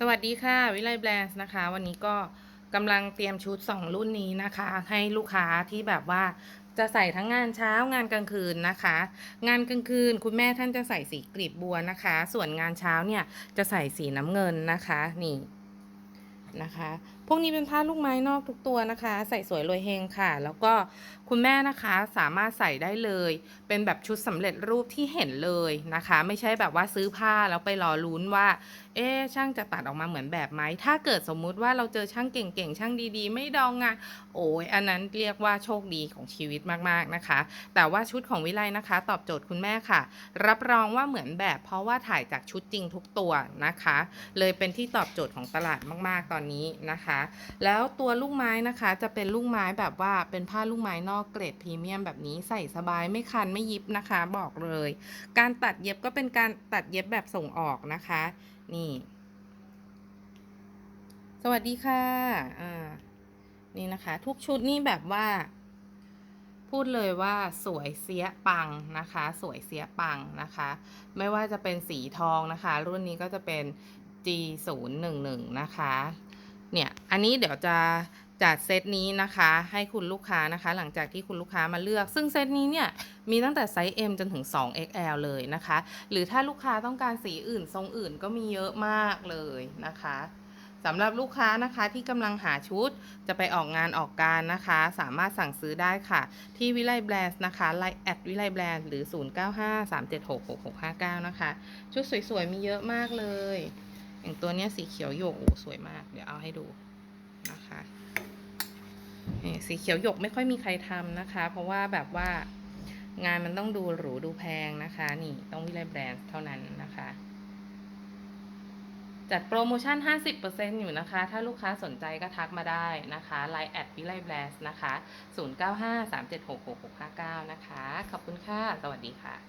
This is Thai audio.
สวัสดีค่ะ วิไลแบรนด์นะคะ วันนี้ก็กำลังเตรียมชุด 2 รุ่นนี้นะคะ ให้ลูกค้าที่แบบว่าจะใส่ทั้งงานเช้างานกลางคืนนะคะ งานกลางคืนคุณแม่ท่านจะใส่สีกลีบบัวนะคะ ส่วนงานเช้าเนี่ยจะใส่สีน้ำเงินนะคะนี่นะคะ พวกนี้เป็นผ้าลูกไม้นอกทุกตัวนะคะ ใส่สวยรวยเฮงค่ะ แล้วก็คุณแม่นะคะสามารถใส่ได้เลย เป็นแบบชุดสำเร็จรูปที่เห็นเลยนะคะ ไม่ใช่แบบว่าซื้อผ้าแล้วไปรอลุ้นว่า เอ๊ช่างจะตัดออกมาเหมือนแบบไหมถ้าเกิดสมมุติว่าเราเจอช่างเก่งๆช่างดีๆ ไม่ดองงานโอ้ยอันนั้นเรียกว่าโชคดีของชีวิตมากๆนะคะ แต่ว่าชุดของวิไลนะคะ ตอบโจทย์คุณแม่ค่ะ รับรองว่าเหมือนแบบเพราะว่าถ่ายจากชุดจริงทุกตัวนะคะ เลยเป็นที่ตอบโจทย์ของตลาดมากๆตอนนี้นะคะแล้วตัวลูกไม้นะคะจะเป็นลูกไม้แบบว่าเป็นผ้าลูกไม้นอกเกรดพรีเมียมแบบนี้ใส่สบายไม่คันไม่ยิบนะคะ บอกเลย การตัดเย็บก็เป็นการตัดเย็บแบบส่งออกนะคะ นี่ สวัสดีค่ะอ่านี่นะคะ ทุกชุดนี่แบบว่า พูดเลยว่าสวยเสียปังนะคะ สวยเสียปังนะคะ ไม่ว่าจะเป็นสีทองนะคะ รุ่นนี้ก็จะเป็น G011 นะคะ เนี่ยอันนี้เดี๋ยวจะจัดเซตนี้นะคะ ให้คุณลูกค้านะคะ หลังจากที่คุณลูกค้ามาเลือก ซึ่งเซตนี้เนี่ยมีตั้งแต่ไซส์ M จนถึง 2XL เลยนะคะ หรือถ้าลูกค้าต้องการสีอื่นทรงอื่นก็มีเยอะมากเลยนะคะสำหรับลูกค้านะคะที่กำลังหาชุดจะไปออกงานออกการนะคะ สามารถสั่งซื้อได้ค่ะ ที่วิไลแบรนด์นะคะไลน์แอดวิไลแบรนด์หรือ 0953766659 นะคะ ชุดสวยๆ มีเยอะมากเลย อย่างตัวเนี้ยสีเขียวหยกโอ้สวยมาก เดี๋ยวเอาให้ดูนะคะสีเขียวหยกไม่ค่อยมีใครทำนะคะ เพราะว่าแบบว่างานมันต้องดูหรูดูแพงนะคะ นี่ต้องวิไลแบรนด์เท่านั้นนะคะ จัดโปรโมชั่น 50%อยู่นะคะ ถ้าลูกค้าสนใจก็ทักมาได้นะคะ Line แอดวิไลแบรนด์นะคะ 0953766659 นะคะ ขอบคุณค่ะ สวัสดีค่ะ